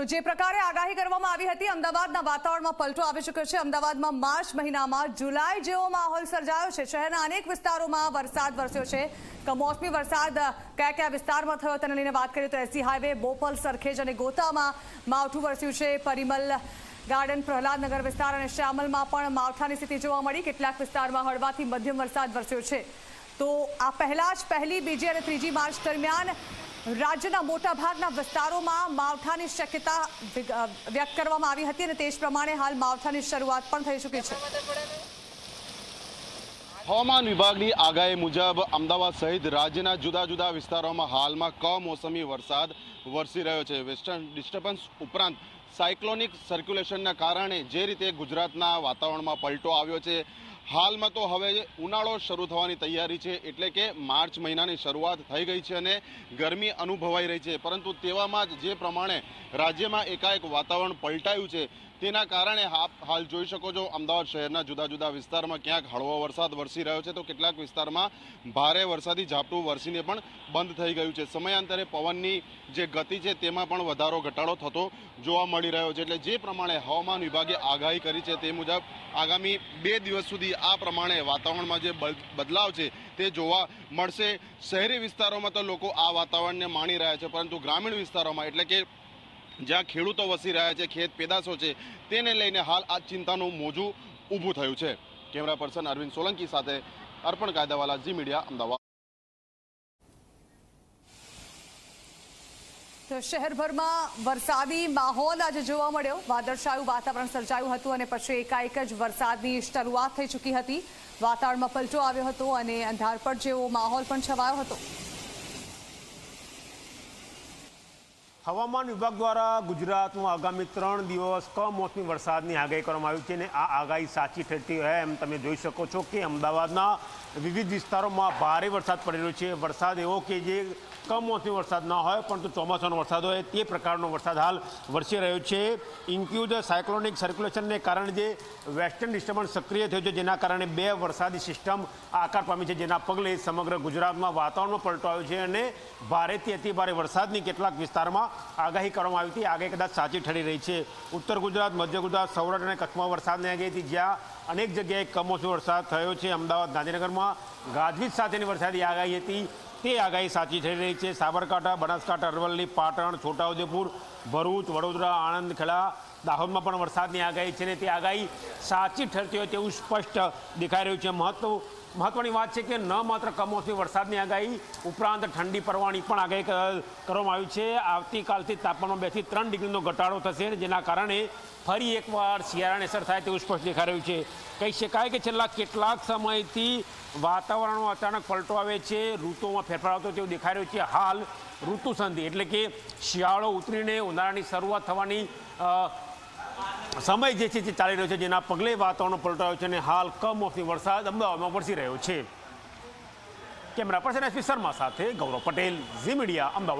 તો જે પ્રકારે આગાહી કરવામાં આવી હતી, અમદાવાદના વાતાવરણમાં પલટો આવી ચૂક્યો છે. અમદાવાદમાં માર્ચ મહિનામાં જુલાઈ જેવો માહોલ સર્જાયો છે. શહેરના અનેક વિસ્તારોમાં વરસાદ વરસ્યો છે. કમોસમી વરસાદ કયા કયા વિસ્તારમાં થયો તેને લઈને વાત કરીએ તો એસી હાઈવે, બોપલ, સરખેજ અને ગોતામાં માવઠું વરસ્યું છે. પરિમલ ગાર્ડન પ્રહલાદનગર વિસ્તાર અને શ્યામલમાં પણ માવઠાની સ્થિતિ જોવા મળી. કેટલાક વિસ્તારમાં હળવાથી મધ્યમ વરસાદ વરસ્યો છે. તો આ પહેલા જ પહેલી, બીજી અને ત્રીજી માર્ચ દરમિયાન રાજ્યના મોટાભાગના વિસ્તારોમાં માવઠાની શક્યતા વ્યક્ત કરવામાં આવી હતી અને તે પ્રમાણે હાલ માવઠાની શરૂઆત પણ થઈ ચૂકી છે. હવામાન વિભાગની આગાહી મુજબ અમદાવાદ સહિત રાજ્યના જુદા જુદા વિસ્તારોમાં હાલમાં કમોસમી વરસાદ વરસી રહ્યો છે. વેસ્ટર્ન ડિસ્ટર્બન્સ ઉપરાંત સાયક્લોનિક સર્ક્યુલેશનના કારણે જે રીતે ગુજરાતના વાતાવરણમાં પલટો આવ્યો છે હાલમાં તો હવે ઉનાળો શરૂ થવાની તૈયારી છે એટલે કે માર્ચ મહિનાની શરૂઆત થઈ ગઈ છે અને ગરમી અનુભવાઈ રહી છે. પરંતુ તેવામાં જ જે પ્રમાણે રાજ્યમાં એકાએક વાતાવરણ પલટાયું છે તેના કારણે હાલ જોઈ શકો છો અમદાવાદ શહેરના જુદા જુદા વિસ્તારમાં ક્યાંક હળવો વરસાદ વરસી રહ્યો છે તો કેટલાક વિસ્તારમાં ભારે વરસાદી ઝાપટું વરસીને પણ બંધ થઈ ગયું છે. સમયાંતરે પવનની જે ગતિ છે તેમાં પણ વધારો, ઘટાડો થતો જોવા મળી રહ્યો છે. એટલે જે પ્રમાણે હવામાન વિભાગે આગાહી કરી છે તે મુજબ આગામી બે દિવસ સુધી આ પ્રમાણે વાતાવરણમાં જે બદલાવ છે તે જોવા મળશે. શહેરી વિસ્તારોમાં તો લોકો આ વાતાવરણને માણી રહ્યા છે, પરંતુ ગ્રામીણ વિસ્તારોમાં એટલે કે જ્યાં ખેડૂતો વસી રહ્યા છે, ખેત પેદાશો છે, તેને લઈને હાલ આ ચિંતાનું મોજું ઊભું થયું છે. કેમેરા પર્સન અરવિંદ સોલંકી સાથે અર્પણ કાયદાવાલા ઝી મીડિયા, અમદાવાદ. શહેરભરમાં વરસાદી માહોલ આજે જોવા મળ્યો. વાદળછાયું વાતાવરણ સર્જાયું હતું અને પછી એકાએક જ વરસાદની શરૂઆત થઈ ચૂકી હતી. વાતાવરણમાં પલટો આવ્યો હતો અને અંધારપટ જેવો માહોલ પણ છવાયો હતો. હવામાન વિભાગ દ્વારા ગુજરાતમાં આગામી ત્રણ દિવસ કમોસમી વરસાદની આગાહી કરવામાં આવી છે અને આ આગાહી સાચી ઠરતી હોય એમ તમે જોઈ શકો છો કે અમદાવાદના વિવિધ વિસ્તારોમાં ભારે વરસાદ પડી રહ્યો છે. વરસાદ એવો કે જે કમોસમી વરસાદ ન હોય, પરંતુ ચોમાસાનો વરસાદ હોય, તે પ્રકારનો વરસાદ હાલ વરસી રહ્યો છે. ઇન્ક્યુઝ સાયક્લોનિક સર્ક્યુલેશનને કારણે જે વેસ્ટર્ન ડિસ્ટર્બન્સ સક્રિય થયું છે, જેના કારણે બે વરસાદી સિસ્ટમ આકાર પામી છે, જેના પગલે સમગ્ર ગુજરાતમાં વાતાવરણમાં પલટો આવ્યો છે અને ભારેથી અતિભારે વરસાદની કેટલાક વિસ્તારમાં આગાહી કરવામાં આવી હતી. આગાહી કદાચ સાચી ઠરી રહી છે. ઉત્તર ગુજરાત, મધ્ય ગુજરાત, સૌરાષ્ટ્ર અને કચ્છમાં વરસાદની આગાહી હતી. જ્યાં અનેક જગ્યાએ કમોસમી વરસાદ થયો છે. અમદાવાદ, ગાંધીનગરમાં ગાજવીજ સાથેની વરસાદી આગાહી હતી. તે આગાહી સાચી થઈ રહી છે. સાબરકાંઠા, બનાસકાંઠા, અરવલ્લી, પાટણ છોટાઉદેપુર ભરૂચ, વડોદરા આણંદ ખેડા દાહોદમાં પણ વરસાદની આગાહી છે ને તે આગાહી સાચી ઠરતી હોય તેવું સ્પષ્ટ દેખાઈ રહ્યું છે. મહત્વ, મહત્વની વાત છે કે ન માત્ર કમોસમી વરસાદની આગાહી, ઉપરાંત ઠંડી પડવાની પણ આગાહી કરવામાં આવી છે. આવતીકાલથી તાપમાનમાં બેથી ત્રણ ડિગ્રીનો ઘટાડો થશે જેના કારણે ફરી એકવાર શિયાળાને અસર થાય તેવું સ્પષ્ટ દેખાઈ રહ્યું છે. કહી શકાય કે છેલ્લા કેટલાક સમયથી વાતાવરણમાં અચાનક પલટો આવે છે, ઋતુમાં ફેરફાર આવતો તેવું દેખાઈ રહ્યું છે. હાલ ઋતુ સંધિ એટલે કે શિયાળો ઉતરીને ઉનાળાની શરૂઆત થવાની સમય જે છે તે ચાલી રહ્યો છે, જેના પગલે વાતાવરણ પલટાયો છે અને હાલ કમોસમી વરસાદ અમદાવાદમાં વરસી રહ્યો છે. કેમેરા પર્સન એસપી શર્મા સાથે ગૌરવ પટેલ, ઝી મીડિયા, અમદાવાદ.